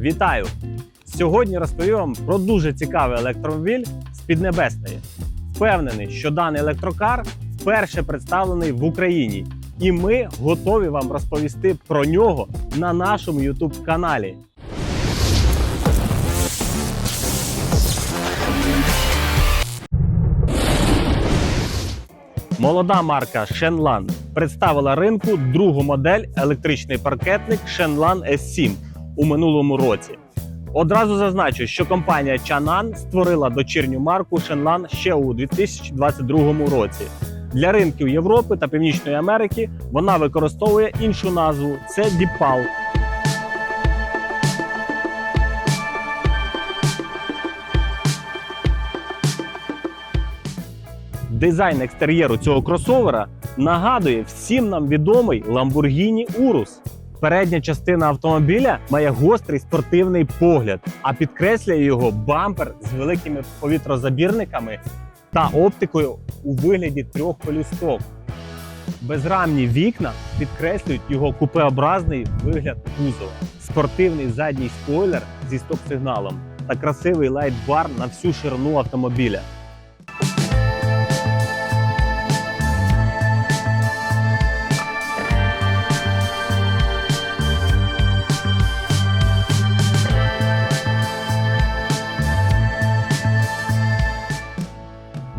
Вітаю! Сьогодні розповім вам про дуже цікавий електромобіль з Піднебесної. Впевнений, що даний електрокар вперше представлений в Україні, і ми готові вам розповісти про нього на нашому YouTube каналі. Молода марка Shenlan представила ринку другу модель електричний паркетник Shenlan S7 у минулому році. Одразу зазначу, що компанія Changan створила дочірню марку Shenlan ще у 2022 році. Для ринків Європи та Північної Америки вона використовує іншу назву це Deepal. Дизайн екстер'єру цього кросовера нагадує всім нам відомий Lamborghini Urus. Передня частина автомобіля має гострий спортивний погляд, а підкреслює його бампер з великими повітрозабірниками та оптикою у вигляді трьох полюсток. Безрамні вікна підкреслюють його купеобразний вигляд кузова, спортивний задній спойлер зі стоп-сигналом та красивий лайт-бар на всю ширину автомобіля.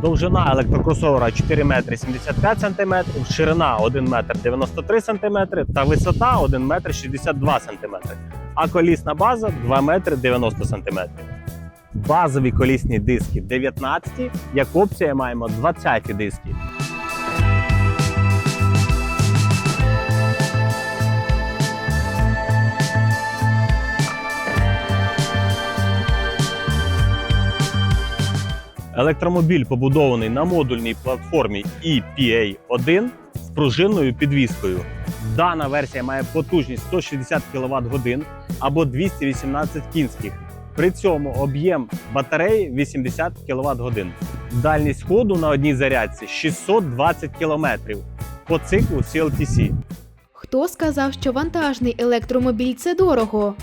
Довжина електрокросовера 4 метри 75 сантиметрів, ширина 1 метр 93 сантиметри та висота 1 метр 62 сантиметри, а колісна база 2 метри 90 сантиметрів. Базові колісні диски 19, як опція маємо 20 диски. Електромобіль побудований на модульній платформі E EPA-1 з пружинною підвіскою. Дана версія має потужність 160 кВт або 218 кінських. При цьому об'єм батареї 80 кВт годин. Дальність ходу на одній зарядці 620 км по циклу CLTC. Хто сказав, що вантажний електромобіль це дорого?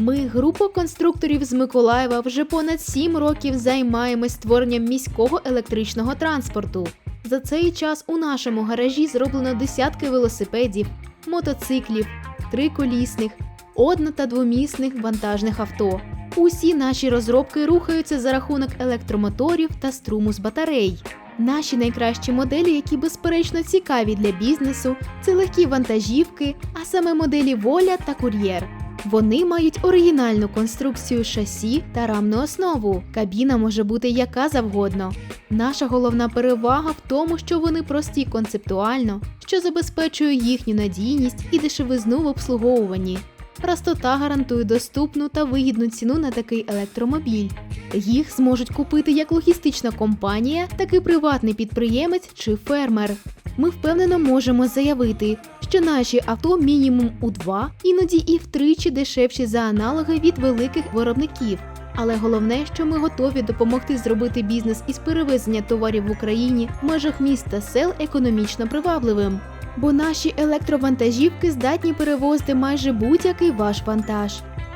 Ми, група конструкторів з Миколаєва, вже понад 7 років займаємось створенням міського електричного транспорту. За цей час у нашому гаражі зроблено десятки велосипедів, мотоциклів, триколісних, одно- та двомісних вантажних авто. Усі наші розробки рухаються за рахунок електромоторів та струму з батарей. Наші найкращі моделі, які безперечно цікаві для бізнесу, це легкі вантажівки, а саме моделі Воля та Кур'єр. Вони мають оригінальну конструкцію шасі та рамну основу. Кабіна може бути яка завгодно. Наша головна перевага в тому, що вони прості концептуально, що забезпечує їхню надійність і дешевизну в обслуговуванні. Простота гарантує доступну та вигідну ціну на такий електромобіль. Їх зможуть купити як логістична компанія, так і приватний підприємець чи фермер. Ми впевнено можемо заявити, що наші авто мінімум у два, іноді і втричі дешевші за аналоги від великих виробників. Але головне, що ми готові допомогти зробити бізнес із перевезення товарів в Україні в межах міст та сел економічно привабливим. Бо наші електровантажівки здатні перевозити майже будь-який ваш вантаж.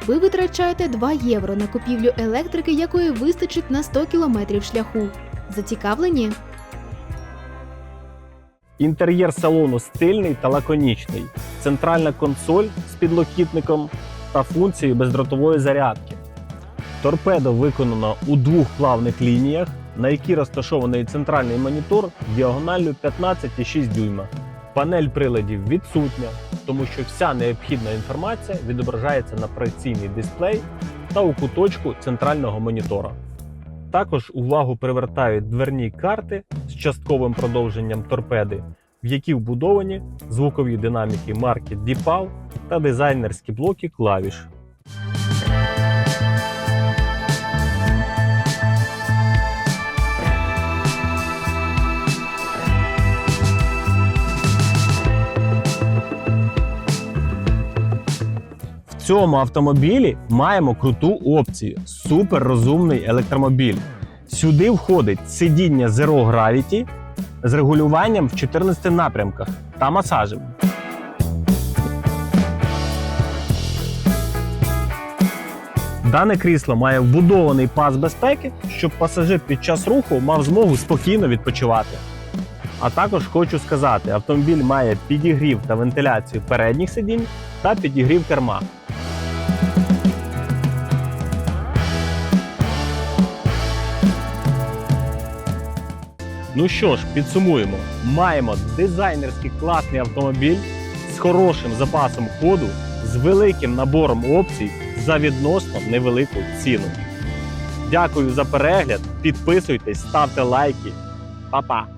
Ви витрачаєте 2 євро на купівлю електрики, якої вистачить на 100 кілометрів шляху. Зацікавлені? Інтер'єр салону стильний та лаконічний, центральна консоль з підлокітником та функцією бездротової зарядки. Торпедо виконано у двох плавних лініях, на якій розташований центральний монітор діагоналлю 15,6 дюйма. Панель приладів відсутня, тому що вся необхідна інформація відображається на проекційний дисплей та у куточку центрального монітора. Також увагу привертають дверні карти з частковим продовженням торпеди, в які вбудовані звукові динаміки марки DeepAl та дизайнерські блоки клавіш. Цьому автомобілі маємо круту опцію суперрозумний електромобіль. Сюди входить сидіння Zero Gravity з регулюванням в 14 напрямках та масажем. Дане крісло має вбудований пас безпеки, щоб пасажир під час руху мав змогу спокійно відпочивати. А також хочу сказати, автомобіль має підігрів та вентиляцію передніх сидінь та підігрів керма. Ну що ж, підсумуємо. Маємо дизайнерський класний автомобіль з хорошим запасом ходу, з великим набором опцій за відносно невелику ціну. Дякую за перегляд. Підписуйтесь, ставте лайки. Па-па!